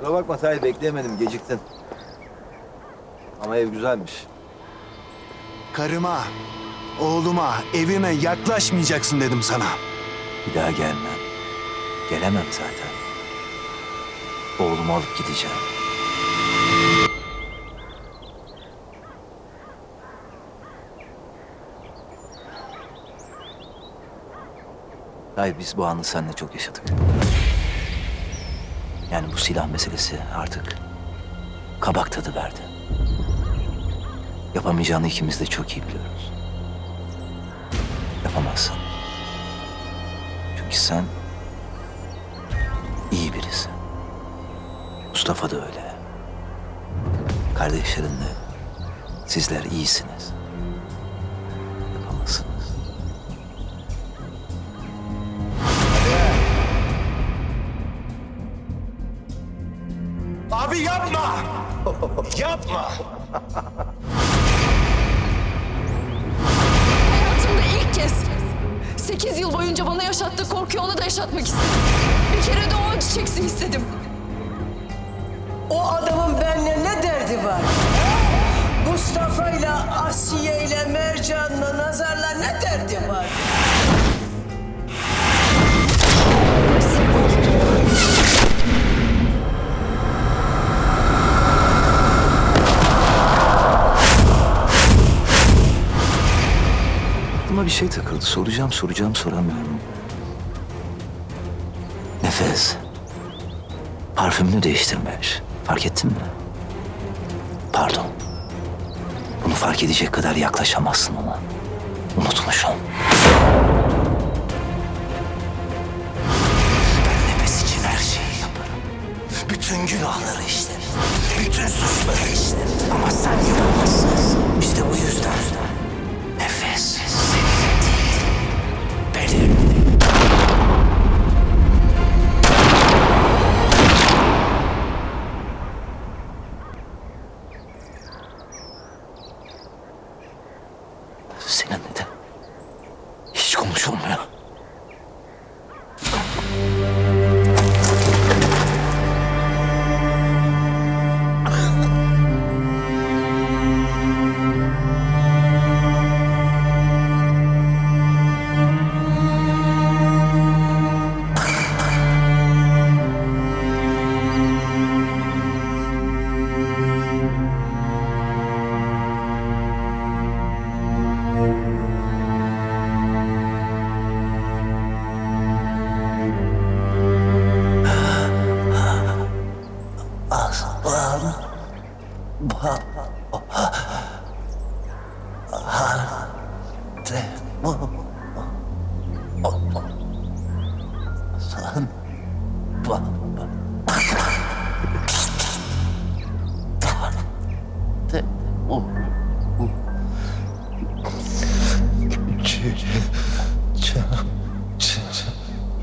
Kusura bakma Tahir bekleyemedim geciktin. Ama ev güzelmiş. Karıma, oğluma, evime yaklaşmayacaksın dedim sana. Bir daha gelmem. Gelemem zaten. Oğlumu alıp gideceğim. Hayır biz bu anı seninle çok yaşadık. Yani bu silah meselesi artık kabak tadı verdi. Yapamayacağını ikimiz de çok iyi biliyoruz. Yapamazsın. Çünkü sen iyi birisin. Mustafa da öyle. Kardeşlerin de sizler iyisiniz. Abi yapma! yapma! Hayatımda ilk kez 8 yıl boyunca bana yaşattığı korkuyu ona da yaşatmak istedim. Bir kere de o acı çeksin istedim. O adamın bir şey takıldı. Soracağım, soracağım, soramıyorum. Nefes. Parfümünü değiştirmiş. Fark ettin mi? Pardon. Bunu fark edecek kadar yaklaşamazsın ona. Unutmuşum. Ben nefes için her şeyi yaparım. Bütün günahları işlerim. Bütün suçları işlerim. Ama sen yapamazsın. İşte bu yüzden Seninle de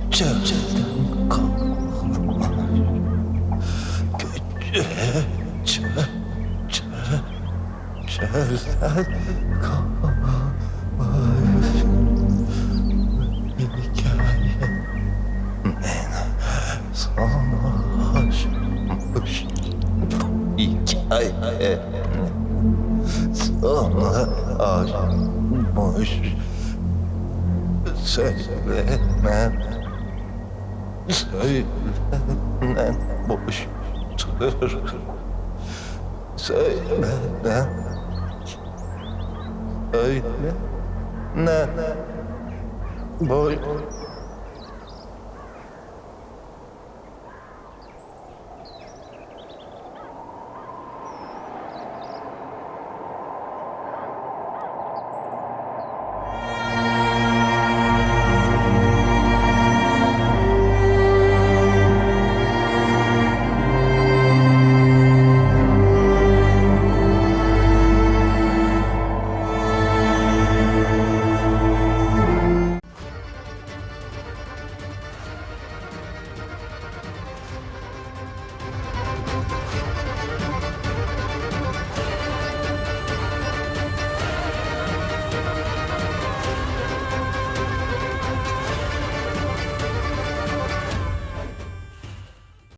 저, 저, 저. Çölden kalmış hikaye En aşmış bu hikaye Sona aşmış Söylemem Söylemem boştur Söylemem Söylemem boştur